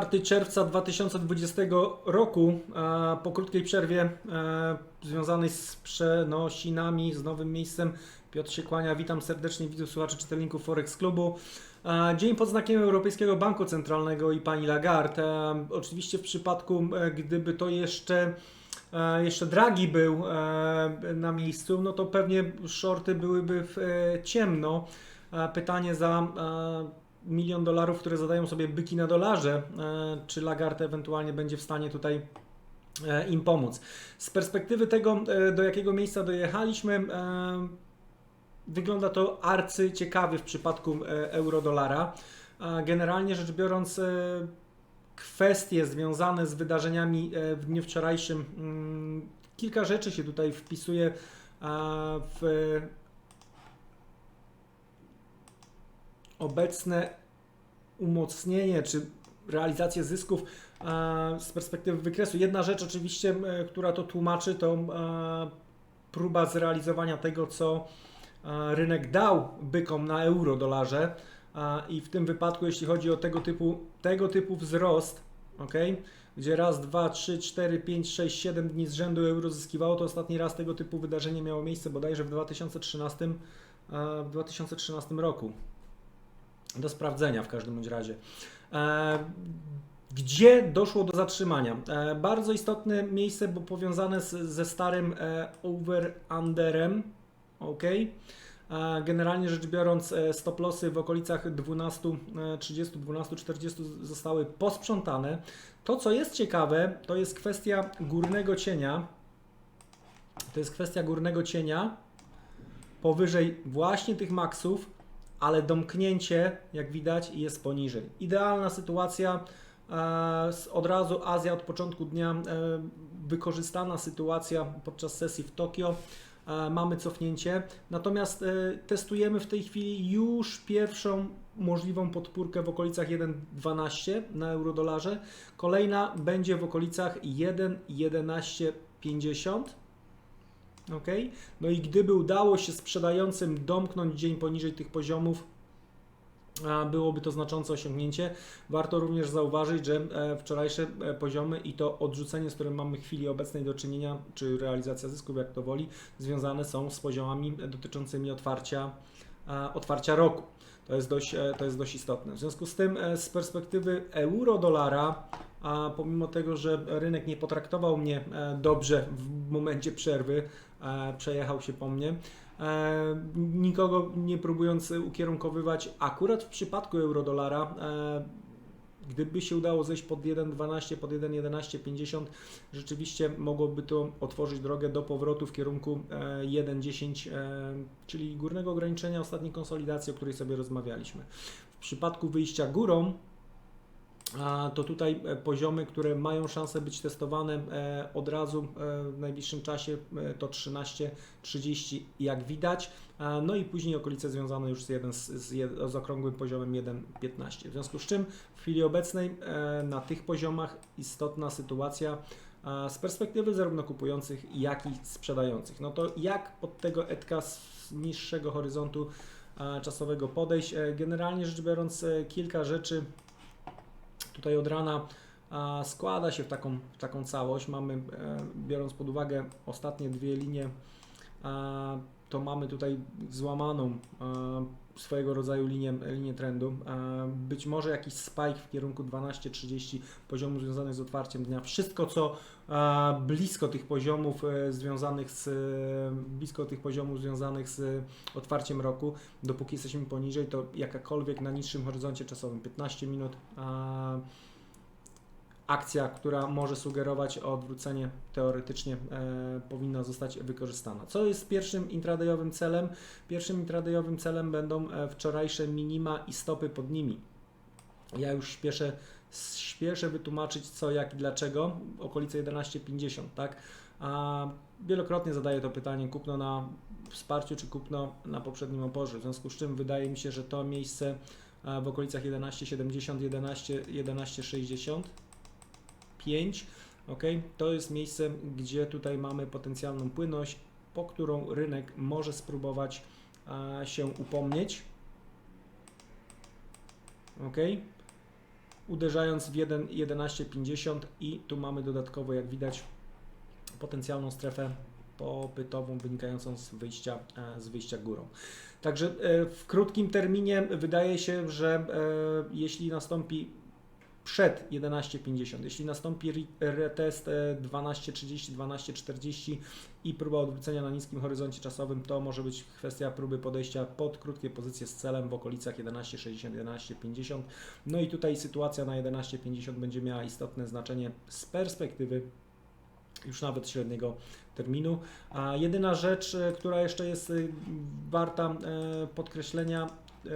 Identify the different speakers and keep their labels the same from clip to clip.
Speaker 1: 4 czerwca 2020 roku, po krótkiej przerwie e, związanej z przenosinami, z nowym miejscem. Piotr się kłania, witam serdecznie widzów, słuchaczy czytelników Forex Klubu. E, Dzień pod znakiem Europejskiego Banku Centralnego i pani Lagarde. E, Oczywiście w przypadku, gdyby to jeszcze jeszcze Draghi był na miejscu, no to pewnie shorty byłyby w ciemno. Pytanie za milion dolarów, które zadają sobie byki na dolarze, e, czy Lagarde ewentualnie będzie w stanie tutaj e, im pomóc. Z perspektywy tego, e, do jakiego miejsca dojechaliśmy, wygląda to arcy ciekawie w przypadku euro-dolara. Generalnie rzecz biorąc, kwestie związane z wydarzeniami w dniu wczorajszym, mm, kilka rzeczy się tutaj wpisuje w obecne umocnienie czy realizację zysków e, z perspektywy wykresu. Jedna rzecz oczywiście, e, która to tłumaczy, to e, próba zrealizowania tego, co rynek dał bykom na euro dolarze a, i w tym wypadku, jeśli chodzi o tego typu, tego typu wzrost, ok, gdzie raz, dwa, trzy, cztery, pięć, sześć, siedem dni z rzędu euro zyskiwało, to ostatni raz tego typu wydarzenie miało miejsce bodajże w 2013, e, w 2013 roku. Do sprawdzenia w każdym bądź razie. E, Gdzie doszło do zatrzymania? E, Bardzo istotne miejsce, bo powiązane z, ze starym e, over-underem. ok. Generalnie rzecz biorąc, stop lossy w okolicach 12.30, 12.40 zostały posprzątane. To, co jest ciekawe, to jest kwestia górnego cienia. To jest kwestia górnego cienia powyżej właśnie tych maksów, ale domknięcie, jak widać, jest poniżej. Idealna sytuacja. e, Od razu Azja od początku dnia e, wykorzystana sytuacja podczas sesji w Tokio. E, Mamy cofnięcie, natomiast testujemy w tej chwili już pierwszą możliwą podpórkę w okolicach 1,12 na euro-dolarze. Kolejna będzie w okolicach 1,1150. Ok? No i gdyby udało się sprzedającym domknąć dzień poniżej tych poziomów, byłoby to znaczące osiągnięcie. Warto również zauważyć, że e, wczorajsze e, poziomy i to odrzucenie, z którym mamy w chwili obecnej do czynienia, czy realizacja zysków, jak to woli, związane są z poziomami dotyczącymi otwarcia, otwarcia roku. To jest, dość, e, to jest dość istotne. W związku z tym, z perspektywy euro-dolara, a pomimo tego, że rynek nie potraktował mnie e, dobrze w momencie przerwy, e, przejechał się po mnie, e, nikogo nie próbując ukierunkowywać, akurat w przypadku euro-dolara, gdyby się udało zejść pod 1,12, pod 1,1150, rzeczywiście mogłoby to otworzyć drogę do powrotu w kierunku e, 1,10, e, czyli górnego ograniczenia ostatniej konsolidacji, o której sobie rozmawialiśmy. W przypadku wyjścia górą, to tutaj e, poziomy, które mają szansę być testowane e, od razu e, w najbliższym czasie to 13,30 jak widać, no i później okolice związane już z, jeden, z, z, okrągłym poziomem 1,15. W związku z czym w chwili obecnej na tych poziomach istotna sytuacja z perspektywy zarówno kupujących, jak i sprzedających. No to jak od tego etka z niższego horyzontu czasowego podejść? Generalnie rzecz biorąc kilka rzeczy tutaj od rana składa się w taką, w taką całość. Mamy, e, biorąc pod uwagę ostatnie dwie linie, to mamy tutaj złamaną e, swojego rodzaju linię, linię trendu. E, Być może jakiś spike w kierunku 12-30 poziomu związanych z otwarciem dnia. Wszystko, co e, blisko tych poziomów związanych z blisko tych poziomów związanych z otwarciem roku, dopóki jesteśmy poniżej, to jakakolwiek na niższym horyzoncie czasowym 15 minut akcja, która może sugerować odwrócenie teoretycznie e, powinna zostać wykorzystana. Co jest pierwszym intradayowym celem? Pierwszym intradayowym celem będą e, wczorajsze minima i stopy pod nimi. Ja już śpieszę, śpieszę wytłumaczyć co, jak i dlaczego. Okolice 11.50, tak? A wielokrotnie zadaję to pytanie, kupno na wsparciu czy kupno na poprzednim oporze. W związku z czym wydaje mi się, że to miejsce e, w okolicach 11.70, 11, 11.60 5. Ok, to jest miejsce, gdzie tutaj mamy potencjalną płynność, po którą rynek może spróbować e, się upomnieć. Ok, uderzając w 1, 11,50 i tu mamy dodatkowo, jak widać, potencjalną strefę popytową wynikającą z wyjścia, z wyjścia górą. Także e, w krótkim terminie wydaje się, że e, jeśli nastąpi przed 11.50, jeśli nastąpi re- retest e, 12.30, 12.40 i próba odwrócenia na niskim horyzoncie czasowym, to może być kwestia próby podejścia pod krótkie pozycje z celem w okolicach 11.60, 11.50. No i tutaj sytuacja na 11.50 będzie miała istotne znaczenie z perspektywy już nawet średniego terminu. A jedyna rzecz, e, która jeszcze jest e, warta e, podkreślenia, e,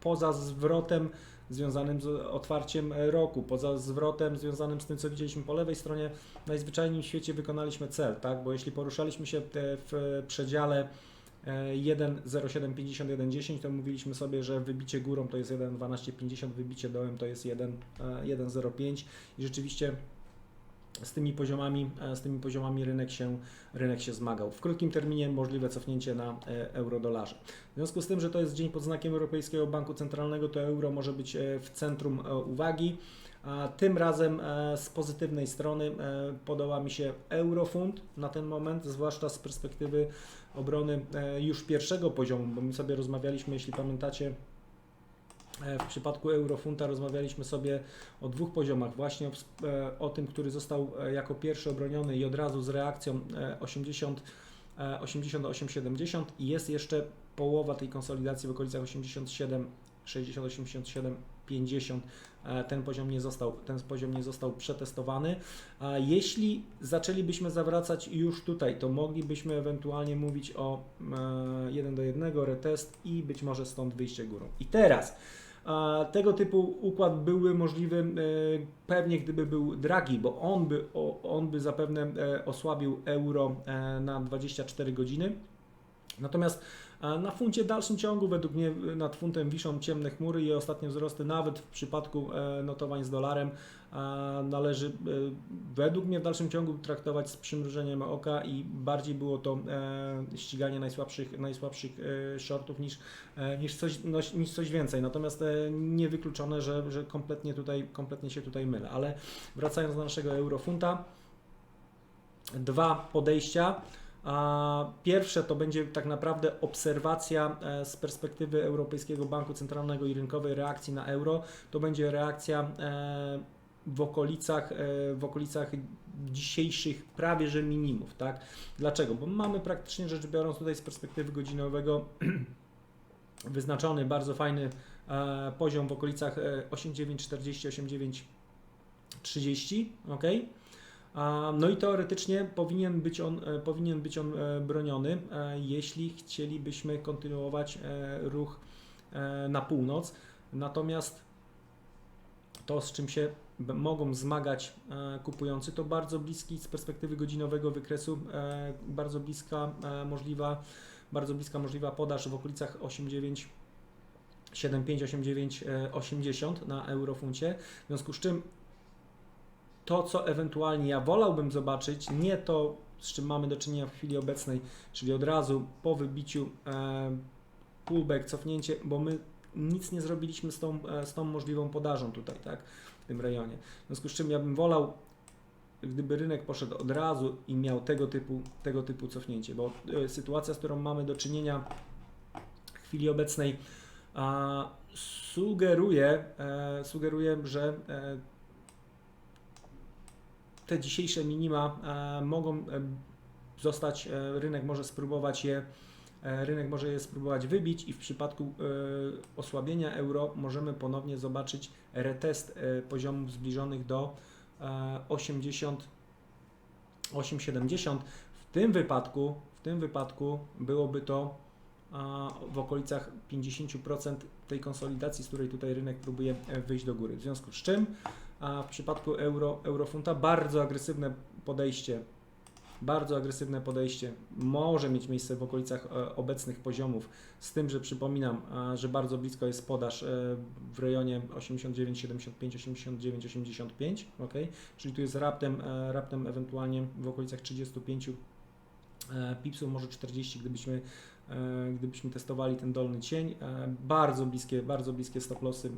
Speaker 1: poza zwrotem związanym z otwarciem e, roku, poza zwrotem związanym z tym, co widzieliśmy po lewej stronie, najzwyczajniej w świecie wykonaliśmy cel, tak? Bo jeśli poruszaliśmy się e, w przedziale e, 1.0750-1.10, to mówiliśmy sobie, że wybicie górą to jest 1.1250, wybicie dołem to jest 1, e, 1.05 i rzeczywiście z tymi poziomami, e, z tymi poziomami rynek się, rynek się zmagał. W krótkim terminie możliwe cofnięcie na e, euro-dolarze. W związku z tym, że to jest dzień pod znakiem Europejskiego Banku Centralnego, to euro może być e, w centrum uwagi. Tym razem z pozytywnej strony podoba mi się eurofund na ten moment, zwłaszcza z perspektywy obrony już pierwszego poziomu, bo my sobie rozmawialiśmy, jeśli pamiętacie, w przypadku eurofunta rozmawialiśmy sobie o dwóch poziomach, właśnie o, e, o tym, który został e, jako pierwszy obroniony i od razu z reakcją e, 80, e, 88,70 i jest jeszcze połowa tej konsolidacji w okolicach 87, 60, 87, 50. E, Ten poziom nie został, ten poziom nie został przetestowany. Jeśli zaczęlibyśmy zawracać już tutaj, to moglibyśmy ewentualnie mówić o e, 1 do 1 retest i być może stąd wyjście górą. I teraz a tego typu układ byłby możliwy e, pewnie gdyby był Draghi, bo on by, on by zapewne e, osłabił euro e, na 24 godziny. Natomiast e, na funcie dalszym ciągu według mnie nad funtem wiszą ciemne chmury i ostatnie wzrosty nawet w przypadku e, notowań z dolarem należy e, według mnie w dalszym ciągu traktować z przymrużeniem oka i bardziej było to e, ściganie najsłabszych, najsłabszych shortów niż, niż, coś, no, niż coś więcej. Natomiast niewykluczone, że, że kompletnie, tutaj, kompletnie się tutaj mylę. Ale wracając do naszego eurofunta, dwa podejścia. A Pierwsze to będzie tak naprawdę obserwacja e, z perspektywy Europejskiego Banku Centralnego i rynkowej reakcji na euro. To będzie reakcja e, w okolicach, e, w okolicach dzisiejszych prawie że minimów. Tak? Dlaczego? Bo mamy praktycznie rzecz biorąc tutaj z perspektywy godzinowego wyznaczony bardzo fajny poziom w okolicach e, 8,940, 8,930, ok? No i teoretycznie powinien być on, e, powinien być on e, broniony, e, jeśli chcielibyśmy kontynuować ruch na północ. Natomiast to, z czym się mogą zmagać kupujący, to bardzo bliski z perspektywy godzinowego wykresu, bardzo bliska możliwa, bardzo bliska możliwa podaż w okolicach 8,9 75, 89, e, 80 na eurofuncie. W związku z czym to, co ewentualnie ja wolałbym zobaczyć, nie to, z czym mamy do czynienia w chwili obecnej, czyli od razu po wybiciu e, pullback, cofnięcie, bo my nic nie zrobiliśmy z tą, e, z tą możliwą podażą tutaj, tak, w tym rejonie. W związku z czym ja bym wolał, gdyby rynek poszedł od razu i miał tego typu, tego typu cofnięcie, bo e, sytuacja, z którą mamy do czynienia w chwili obecnej, a, sugeruje, e, sugeruje, że e, te dzisiejsze minima e, mogą e, zostać, e, rynek może spróbować je, rynek może je spróbować wybić i w przypadku osłabienia euro możemy ponownie zobaczyć retest poziomów zbliżonych do e, 80 8,70. W tym wypadku, w tym wypadku byłoby to w okolicach 50% tej konsolidacji, z której tutaj rynek próbuje wyjść do góry. W związku z czym a w przypadku euro, eurofunta bardzo agresywne podejście, bardzo agresywne podejście może mieć miejsce w okolicach e, obecnych poziomów, z tym, że przypominam, a, że bardzo blisko jest podaż e, w rejonie 89, 75, 89, 85, ok? Czyli tu jest raptem, e, raptem ewentualnie w okolicach 35 e, pipsów, może 40, gdybyśmy e, gdybyśmy testowali ten dolny cień. E, Bardzo bliskie, bardzo bliskie stop lossy e,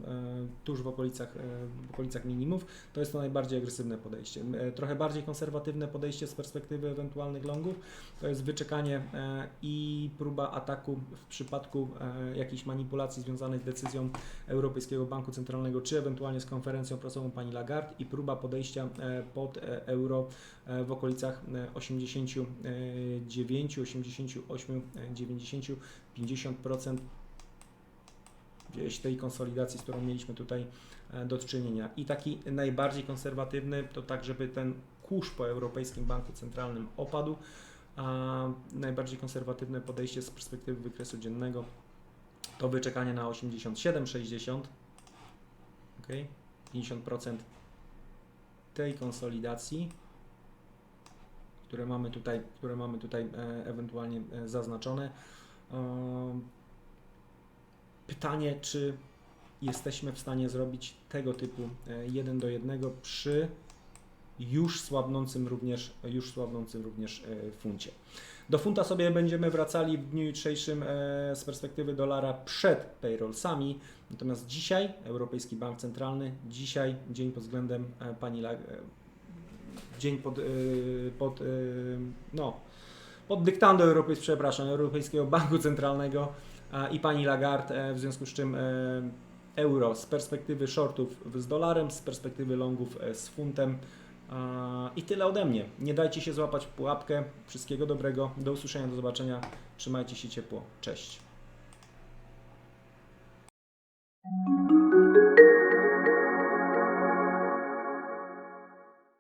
Speaker 1: tuż w okolicach, e, w okolicach minimów. To jest to najbardziej agresywne podejście. E, Trochę bardziej konserwatywne podejście z perspektywy ewentualnych longów to jest wyczekanie e, i próba ataku w przypadku e, jakichś manipulacji związanych z decyzją Europejskiego Banku Centralnego, czy ewentualnie z konferencją prasową pani Lagarde i próba podejścia e, pod e, euro e, w okolicach e, 89, 88, e, 90, 50% gdzieś tej konsolidacji, z którą mieliśmy tutaj e, do czynienia. I taki najbardziej konserwatywny to tak, żeby ten kurz po Europejskim Banku Centralnym opadł, a najbardziej konserwatywne podejście z perspektywy wykresu dziennego to wyczekanie na 87-60, ok, 50% tej konsolidacji, które mamy tutaj, które mamy tutaj e, ewentualnie e, zaznaczone. E, Pytanie, czy jesteśmy w stanie zrobić tego typu e, 1 do 1 przy już słabnącym również, już słabnącym również funcie. Do funta sobie będziemy wracali w dniu jutrzejszym z perspektywy dolara przed payrollsami. Natomiast dzisiaj Europejski Bank Centralny, dzisiaj dzień pod względem pani dzień pod, e, pod e, no, pod dyktando Europejs, przepraszam, Europejskiego Banku Centralnego i pani Lagarde, e, w związku z czym e, euro z perspektywy shortów z dolarem, z perspektywy longów e, z funtem. I tyle ode mnie. Nie dajcie się złapać w pułapkę. Wszystkiego dobrego. Do usłyszenia, do zobaczenia. Trzymajcie się ciepło. Cześć.